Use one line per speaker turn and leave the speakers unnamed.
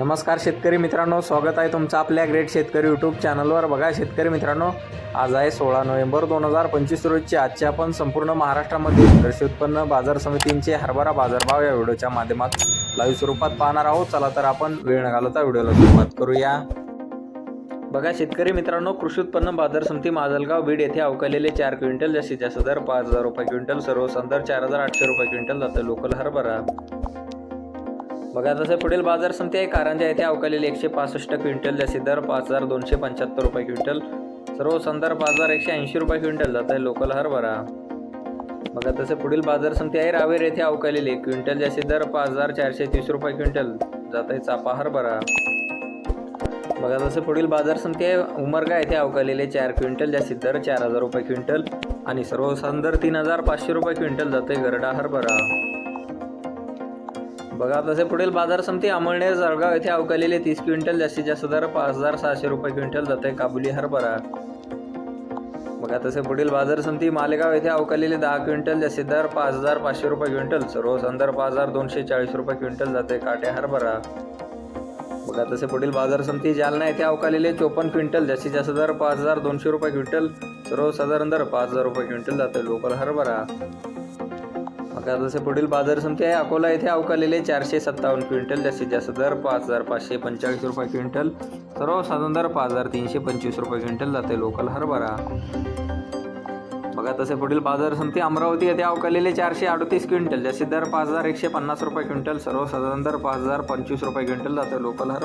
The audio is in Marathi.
नमस्कार शेतकरी मित्रांनो स्वागत आहे तुमचं आपल्या ग्रेट शेतकरी यूट्यूब चॅनलवर बघा शेतकरी मित्रांनो आज आहे सोळा नोव्हेंबर दोन हजार पंचवीस रोजची आजची आपण संपूर्ण महाराष्ट्रामध्ये कृषी उत्पन्न बाजार समितींचे हरभरा बाजारभाव या व्हिडिओच्या माध्यमात लाईव्ह स्वरूपात पाहणार आहोत. चला तर आपण वेळ न घालवता व्हिडिओला सुरुवात करूया. बघा शेतकरी मित्रांनो कृषी उत्पन्न बाजार समिती माजलगाव बीड येथे अवकालेले चार क्विंटल जास्तीत जास्त दर पाच हजार रुपये क्विंटल सर्व संदर चार हजार आठशे रुपये क्विंटल जातं लोकल हरभरा. बघा तसे पुढील बाजार समिती आहे. कारंजा येथे अवकालेले एकशे पासष्ट क्विंटल जास्ती दर पाच हजार दोनशे पंच्याहत्तर रुपये क्विंटल. सर्व संदर पाच हजार एकशे ऐंशी रुपये क्विंटल जात आहे लोकल हरभरा बघा तसे पुढील बाजार समिती आहे. रावेर येथे अवकालेले क्विंटल जास्ती दर पाच हजार चारशे तीस रुपये क्विंटल जात आहे चापा हरभरा बघा तसे पुढील बाजार समिती आहे. उमरगा येथे अवकालेले चार क्विंटल जास्तीत दर चार हजार रुपये क्विंटल. आणि सर्व संदर तीन हजार पाचशे रुपये क्विंटल जाते गरडा हरभरा बघा तसे पुढील बाजार समिती अमळनेर जळगाव येथे अवकालेले तीस क्विंटल जास्तीत जास्त दर पाच हजार सहाशे रुपये क्विंटल जाते काबुली हरभरा. बघा तसे पुढील बाजार समिती मालेगाव येथे अवकालेले दहा क्विंटल जास्तीत दर पाच हजार पाचशे रुपये क्विंटल. सर्व अंदर पाच हजार दोनशे चाळीस रुपये क्विंटल जाते काटे हरभरा. बघा तसे पुढील बाजार समिती जालना येथे अवकालेले चोपन्न क्विंटल जास्तीत जास्त दर पाच हजार दोनशे रुपये क्विंटल. सर्वसाधारण दर पाच हजार रुपये क्विंटल जाते लोकल हरभरा. बघा जसे पुढील बाजार समिती आहे. अकोला येथे अवकालेले चारशे सत्तावन्न क्विंटल जास्तीत जास्त दर पाच हजार पाचशे पंचेचाळीस रुपये क्विंटल. सर्वसाधारण दर पाच हजार तीनशे पंचवीस रुपये क्विंटल जाते लोकल हरभरा. बघा तसे पुढील बाजार समिती अमरावती येथे अवकालेले चारशे अडतीस क्विंटल जास्तीत दर पाच हजार एकशे पन्नास रुपये क्विंटल. सर्वसाधारण दर पाच हजार पंचवीस रुपये क्विंटल जाते लोकल हर